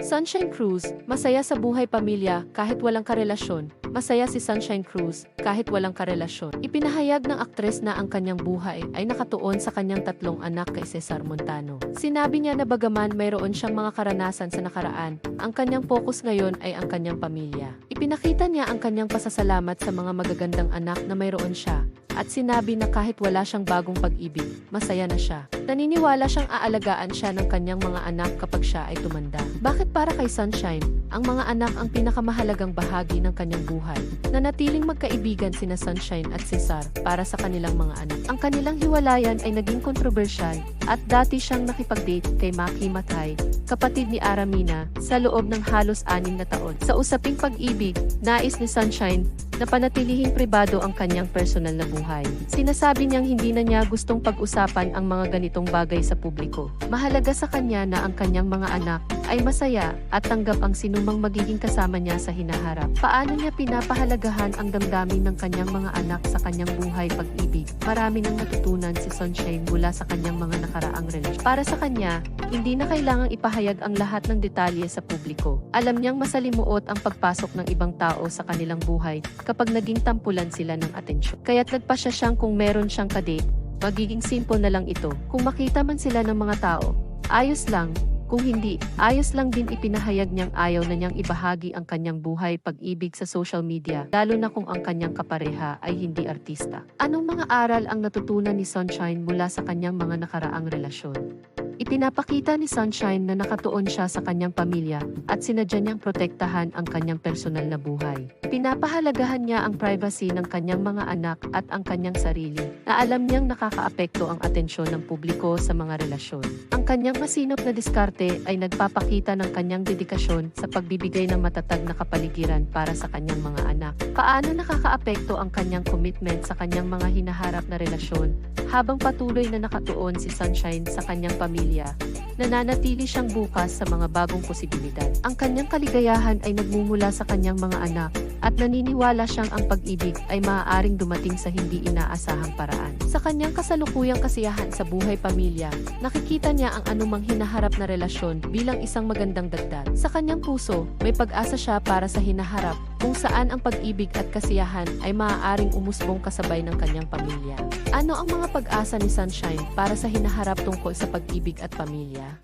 Sunshine Cruz, masaya sa buhay pamilya kahit walang karelasyon. Masaya si Sunshine Cruz kahit walang karelasyon. Ipinahayag ng aktres na ang kanyang buhay ay nakatuon sa kanyang tatlong anak kay Cesar Montano. Sinabi niya na bagaman mayroon siyang mga karanasan sa nakaraan, ang kanyang focus ngayon ay ang kanyang pamilya. Ipinakita niya ang kanyang pasasalamat sa mga magagandang anak na mayroon siya at sinabi na kahit wala siyang bagong pag-ibig, masaya na siya. Naniniwala siyang aalagaan siya ng kanyang mga anak kapag siya ay tumanda. Bakit para kay Sunshine, ang mga anak ang pinakamahalagang bahagi ng kanyang buhay? Nanatiling magkaibigan sina Sunshine at Cesar para sa kanilang mga anak. Ang kanilang hiwalayan ay naging kontrobersyal at dati siyang nakipag-date kay Maki Matay, kapatid ni Aramina, sa loob ng halos anim na taon. Sa usaping pag-ibig, nais ni Sunshine na panatilihing pribado ang kanyang personal na buhay. Sinasabi niyang hindi na niya gustong pag-usapan ang mga ganitong bagay sa publiko. Mahalaga sa kanya na ang kanyang mga anak ay masaya at tanggap ang sinumang magiging kasama niya sa hinaharap. Paano niya pinapahalagahan ang damdamin ng kanyang mga anak sa kanyang buhay pag-ibig? Marami nang natutunan si Sunshine mula sa kanyang mga nakaraang relasyon. Para sa kanya, hindi na kailangang ipahayag ang lahat ng detalye sa publiko. Alam niyang masalimuot ang pagpasok ng ibang tao sa kanilang buhay kapag naging tampulan sila ng atensyon. Kaya't nagpasya siyang kung meron siyang kadate, magiging simple na lang ito. Kung makita man sila ng mga tao, ayos lang. Kung hindi, ayos lang din ipinahayag niyang ayaw na niyang ibahagi ang kanyang buhay pag-ibig sa social media, lalo na kung ang kanyang kapareha ay hindi artista. Anong mga aral ang natutunan ni Sunshine mula sa kanyang mga nakaraang relasyon? Ipinapakita ni Sunshine na nakatuon siya sa kanyang pamilya at sinadya niyang protektahan ang kanyang personal na buhay. Pinapahalagahan niya ang privacy ng kanyang mga anak at ang kanyang sarili na alam niyang nakakaapekto ang atensyon ng publiko sa mga relasyon. Ang kanyang masinop na diskarte ay nagpapakita ng kanyang dedikasyon sa pagbibigay ng matatag na kapaligiran para sa kanyang mga anak. Paano nakakaapekto ang kanyang commitment sa kanyang mga hinaharap na relasyon habang patuloy na nakatuon si Sunshine sa kanyang pamilya, nananatili siyang bukas sa mga bagong posibilidad. Ang kanyang kaligayahan ay nagmumula sa kanyang mga anak at naniniwala siyang ang pag-ibig ay maaaring dumating sa hindi inaasahang paraan. Sa kanyang kasalukuyang kasiyahan sa buhay pamilya, nakikita niya ang anumang hinaharap na relasyon bilang isang magandang dagdag. Sa kanyang puso, may pag-asa siya para sa hinaharap kung saan ang pag-ibig at kasiyahan ay maaaring umusbong kasabay ng kanyang pamilya. Ano ang mga pag-asa ni Sunshine para sa hinaharap tungkol sa pag-ibig at pamilya?